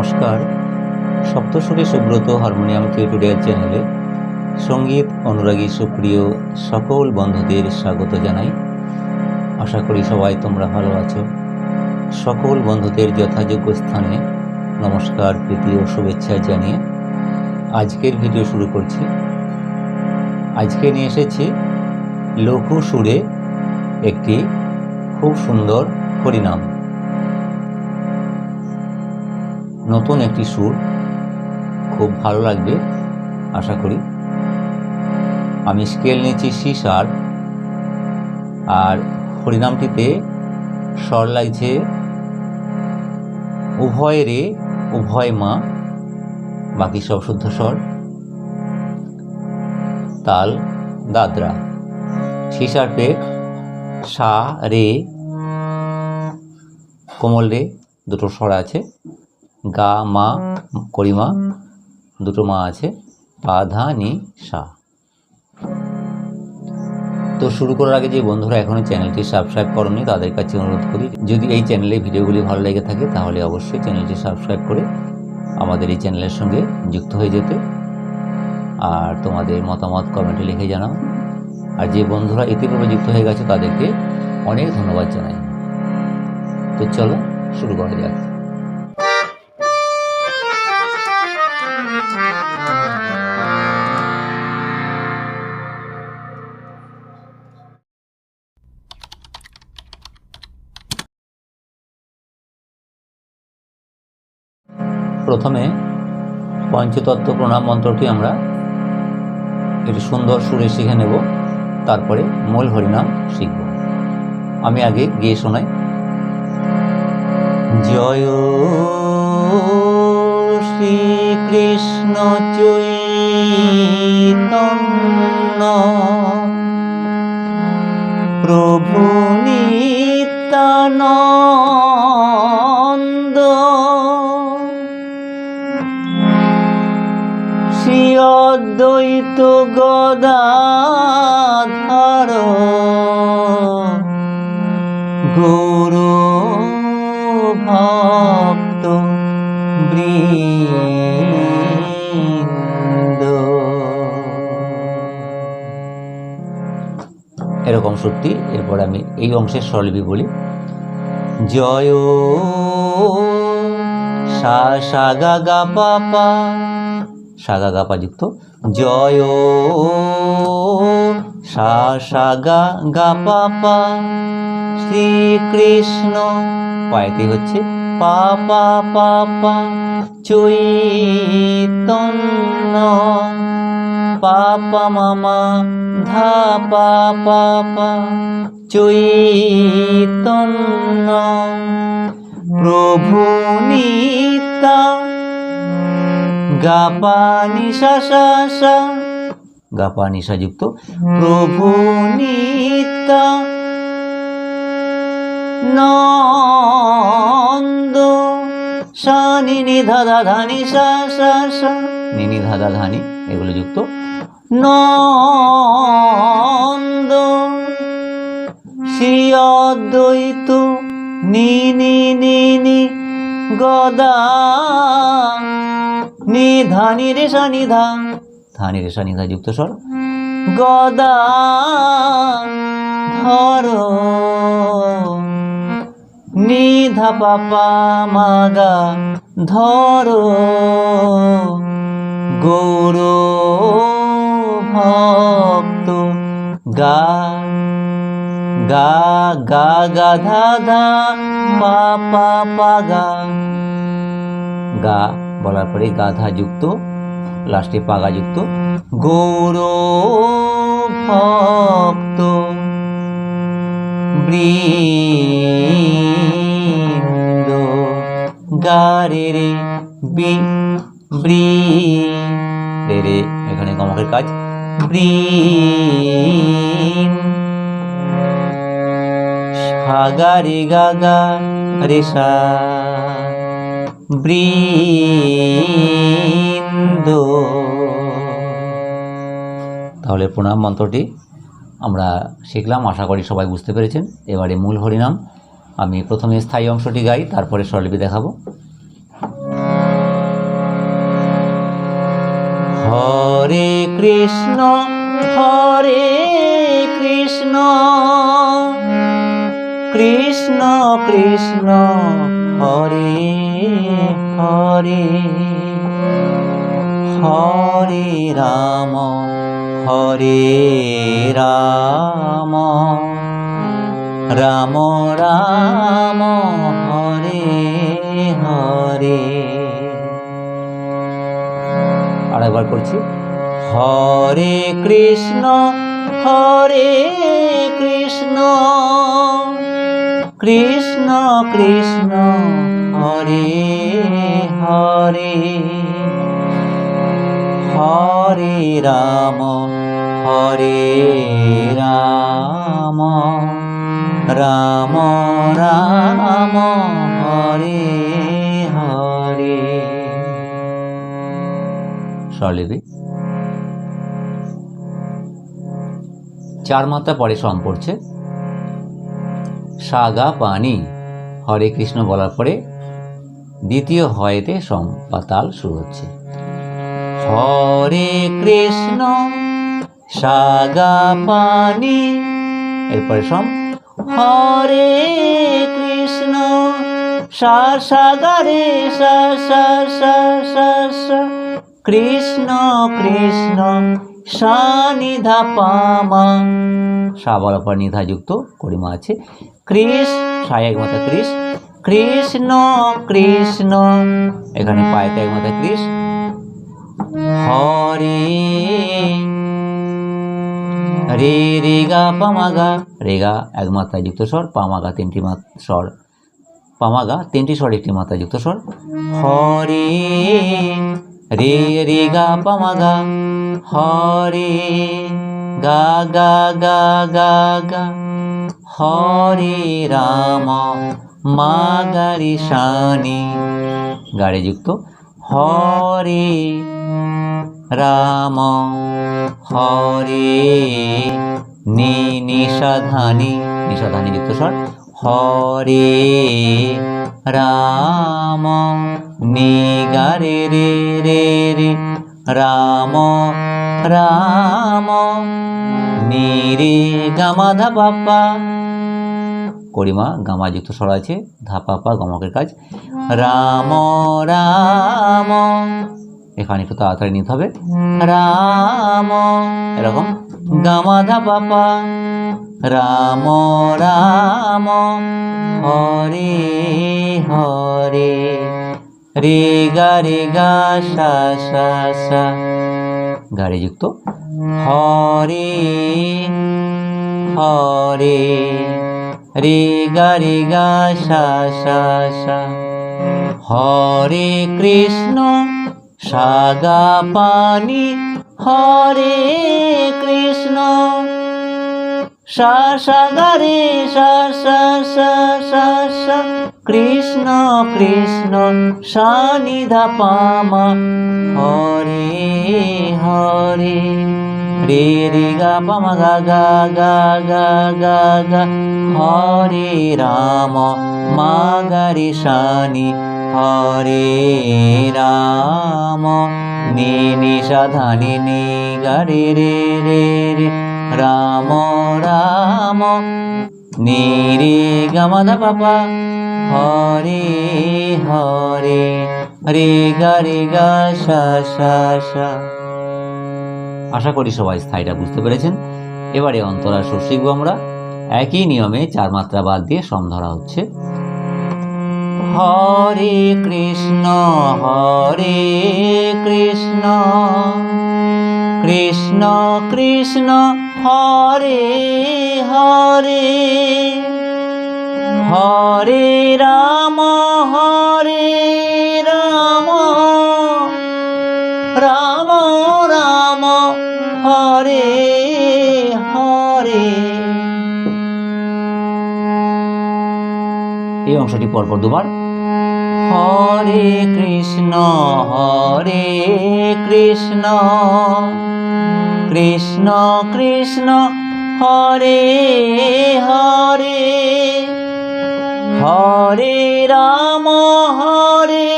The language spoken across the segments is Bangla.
নমস্কার। সপ্তস্বরে সুব্রত হারমোনিয়াম টিউটোরিয়াল চ্যানেলে সংগীত, অনুরাগী, সুপ্রিয় সকল বন্ধুদের স্বাগত জানাই। আশা করি সবাই তোমরা ভালো আছো। সকল বন্ধুদের যথাযোগ্য স্থানে নমস্কার, প্রীতি ও শুভেচ্ছা জানিয়ে আজকের ভিডিও শুরু করছি। আজকে নিয়ে এসেছি লঘু সুরে একটি খুব সুন্দর হরিনাম। নতুন একটি সুর। খুব ভালো লাগবে, আশা করি। আমি স্কেল নিয়েছি সি সার আর হরিনামটিতে স্বর লাগছে উভয় রে, উভয় মা, বাকি সব শুদ্ধ স্বর। তাল, দাদরা। সি শার্পের সা, রে, কোমল রে, দুটো স্বর আছে। গা, মা, করিমা, দুটো মা আছে, পা, ধা, নি, সা। তো শুরু করার আগে যে বন্ধুরা এখনও চ্যানেলটি সাবস্ক্রাইব করনি, তাদের কাছে অনুরোধ করি, যদি এই চ্যানেলে ভিডিওগুলি ভালো লেগে থাকে, তাহলে অবশ্যই চ্যানেলটি সাবস্ক্রাইব করে আমাদের এই চ্যানেলের সঙ্গে যুক্ত হয়ে যেতে। আর তোমাদের মতামত কমেন্টে লিখে জানাও। আর যে বন্ধুরা ইতিপূর্বে যুক্ত হয়ে গেছে, তাদেরকে অনেক ধন্যবাদ জানাই। তো চলো, শুরু করা যাক। প্রথমে পঞ্চতত্ত্ব প্রণাম মন্ত্রটি আমরা একটি সুন্দর সুরে শিখে নেব, তারপরে মূল হরিনাম শিখব। আমি আগে গিয়ে শোনাই। জয় শ্রীকৃষ্ণ চৈতন্য। প্রভু নিত্যানন্দ। এরকম সত্যি। এরপর আমি এই অংশের স্বরলিপি বলি। জয় সা সা গা গা পা পা। সা গা গা পা যুক্ত। জয় সা সা গা গা পা পা। শ্রীকৃষ্ণ পায়েতে হচ্ছে পা পা। চৈতন্য পা পা মামা ধা পা পা চৈতন্য। প্রভু নিতা গাপা নিশা সা সা যুক্ত প্রভু নিতা, নন্দ। সানি নি ধাদা ধানি সা সা সা। ধাদা ধানি এগুলো যুক্ত। নন্দ শ্রী অদ্বৈত নি নি নি নি গদা নি ধানি রে সা নি ধা। ধানি রে সা নি ধা যুক্ত স্বর। গদা ধর। নিধা পাপা মাগা ধর গৌর ভক্ত গা গা গা গা, ধা ধা, পা পা পা, গা। গা বলার পরে গাধা যুক্ত, লাস্টে পাগা যুক্ত গৌর ভক্ত বৃন্দ গারে রে বি বৃ রে রে এখানে গমকের কাজ। বৃন সাগা রে গাগা রে সা বৃন্দ। তাহলে প্রণাম মন্ত্রটি আমরা শিখলাম, আশা করি সবাই বুঝতে পেরেছেন। এবারে মূল হরিনাম। আমি প্রথমে স্থায়ী অংশটি গাই, তারপরে স্বরলিপি দেখাবো। হরে কৃষ্ণ হরে কৃষ্ণ কৃষ্ণ কৃষ্ণ, হরে হরে হরে রাম। হরে রাম। রাম রাম, হরে হরে। আর একবার করছি। হরে কৃষ্ণ হরে কৃষ্ণ। কৃষ্ণ কৃষ্ণ, হরে হরে। হরে রাম হরে রাম রাম রাম, হরে হরে। স্বরলিপি। চার মাত্রা পরে সম পড়ছে। সাগা পানি, হরে কৃষ্ণ বলার পরে দ্বিতীয় হয়েতে সম বা তাল শুরু হচ্ছে। হরে কৃষ্ণ, সাগা পানি। এরপরে সম, হরে কৃষ্ণ, সা কৃষ্ণ কৃষ্ণ, সা নিধা পামা সা বলার পর নিধা যুক্ত করিমা আছে। কৃষ সায় এক মাথা কৃষ কৃষ্ণ কৃষ্ণ। এখানে পায়তে এক মাথা কৃষ হরে। রে রে গা পামাগা রেগা এক মাত্রায় যুক্ত স্বর পামাগা তিনটি স্বর। পামাগা তিনটি স্বর, একটি মাত্রায় যুক্ত স্বর। হরে। রে রে গা পামাগা হরে। গা গা গা গা গা। হরে রাম, মা গারি শানি। গাড়ি যুক্ত হরে রাম, হরে নি নিষাধানি যুক্ত স্বর, হরে রাম, নি গারে রে রে রে রাম রাম, নি, রে গামা ধা বাপ্পা করিমা গামা যুক্ত স্বর আছে ধাপা পা গমকের কাজ। রাম রাম। এখানে একটু তাড়াতাড়ি নিতে হবে। রাম। এরকম। গামা ধাপা পা। রাম রাম। হরে হরে। রে গা রে গা সা সা সা। গাড়ি যুক্ত। হরে হরে। রে গা রে গা সা সা সা হরে কৃষ্ণ, সাগা পানি। হরে কৃষ্ণ সা সা গা রে সা সা সা সা সা কৃষ্ণ কৃষ্ণ, সানিধা পামা। হরে হরে। রে রে গা পামা গা গা গা গা গা গা হরে রাম মা গা শানি হরে রাম নি নি সাধানি নি গা রে রে রে রাম রাম নি রে গামাধা পাপা হরে হরে রে গা রে গা সা সা সা আশা করি সবাই স্থায়ীটা বুঝতে পেরেছেন। এবারে অন্তরা সুর শিখব আমরা। একই নিয়মে চার মাত্রা বাদ দিয়ে সম ধরা হচ্ছে। হরে কৃষ্ণ হরে কৃষ্ণ কৃষ্ণ কৃষ্ণ, হরে হরে হরে অংশটি পরপর দুবার। হরে কৃষ্ণ হরে কৃষ্ণ কৃষ্ণ কৃষ্ণ, হরে হরে হরে রাম হরে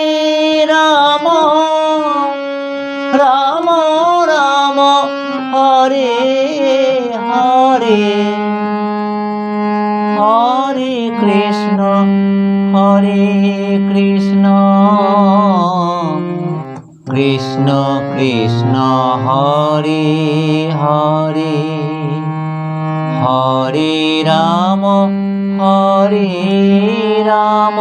রাম রাম রাম, হরে হরে। কৃষ্ণ হরে হরে হরে রাম হরে রাম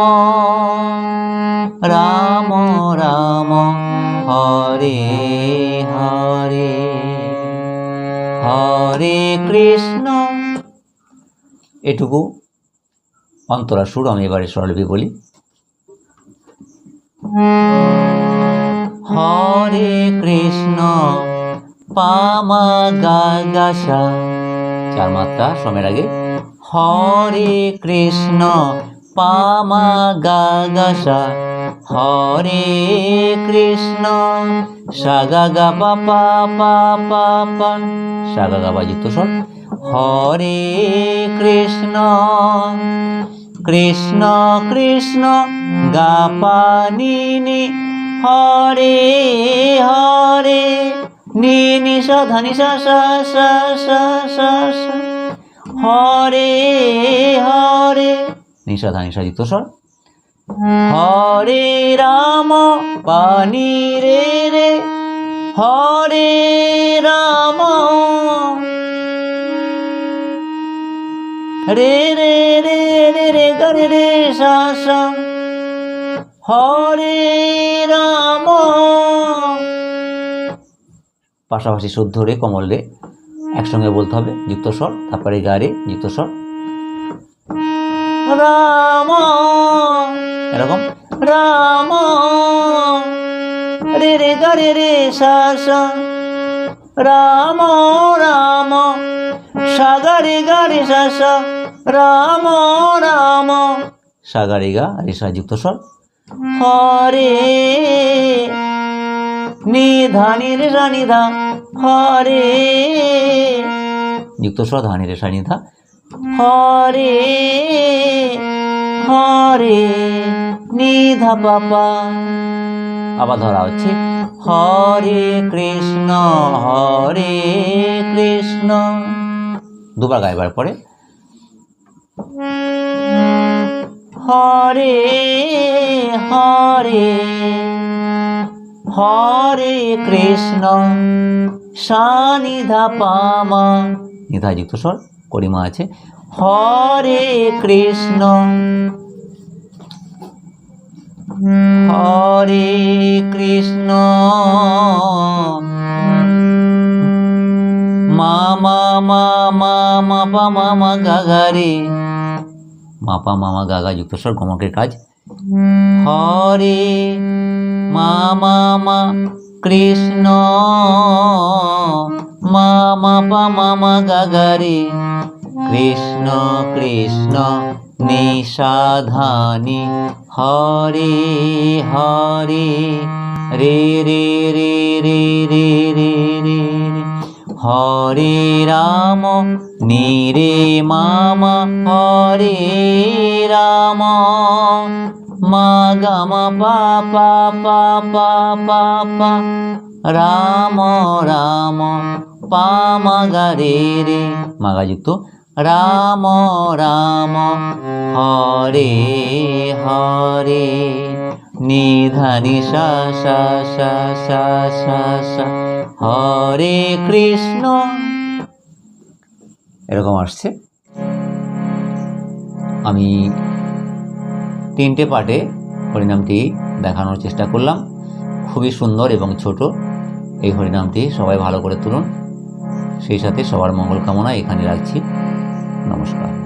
রাম রাম, হরে হরে হরে কৃষ্ণ। এটুকু অন্তরা সুর, আমি এবারে স্বরলিপি বলি। হরে কৃষ্ণ পামা গা গা সা। চার মাত্রা সমের আগে। হরে কৃষ্ণ পামা গা গা হরে কৃষ্ণ সাগা গা পা পা পা পা পা। সাগা গা বা যুক্ত স্বর। হরে কৃষ্ণ কৃষ্ণ কৃষ্ণ গা পা নি। হরে হরে নি নি সা ধা নি সা সা সা সা সা সা। হরে হরে নিশা ধা নিশা যুক্ত স্বর হরে রাম পানি রে রে। হরে রাম, রে রে রে রে রে গরে রে, সা সা। হরে রাম। পাশাপাশি শুদ্ধ রে কমল রে একসঙ্গে বলতে হবে যুক্ত স্বর তারপরে গা রে যুক্ত স্বর। রাম। এরকম? রাম। রে রে গা রে রে সা রাম রাম। সাগারে গা রে সা সা রাম রাম। সাগারে গা রে সা যুক্ত স্বর। হরে নিধানি রে সা হরে যুক্ত স্বর ধানি রে সা নিধা হরে হরে নিধা পাপা আবার ধরা হচ্ছে। হরে কৃষ্ণ হরে কৃষ্ণ। দুবার গাইবার পরে হরে হরে হরে কৃষ্ণ সানিধা পামা নিধা যুক্ত স্বর করিমা আছে। হরে কৃষ্ণ হরে কৃষ্ণ মা মা মা মা মা মা মা গা রে। মাপা মামা গাগা যুক্তস্বর গমকের কাজ। হরে মামা মা কৃষ্ণ। মা মাপা মামা গাগারে কৃষ্ণ কৃষ্ণ নিষাধানি হরে হরে রে রে রে রে রে। হরে রাম, নিরে মামা, হরে রাম। মা গাম পা পা পা পা পা পা। রাম রাম, পা মাগা রে রে। মাগা যুক্ত। রাম রাম, হরে হরে। নিধানি সা সা সা সা সা সা। হরে কৃষ্ণ। এরকম আসছে। আমি তিনটে পার্টে হরিনামটি দেখানোর চেষ্টা করলাম। খুবই সুন্দর এবং ছোট। এই হরিনামটি সবাই ভালো করে তুলুন। সেই সাথে সবার মঙ্গল কামনা এখানে রাখছি। নমস্কার।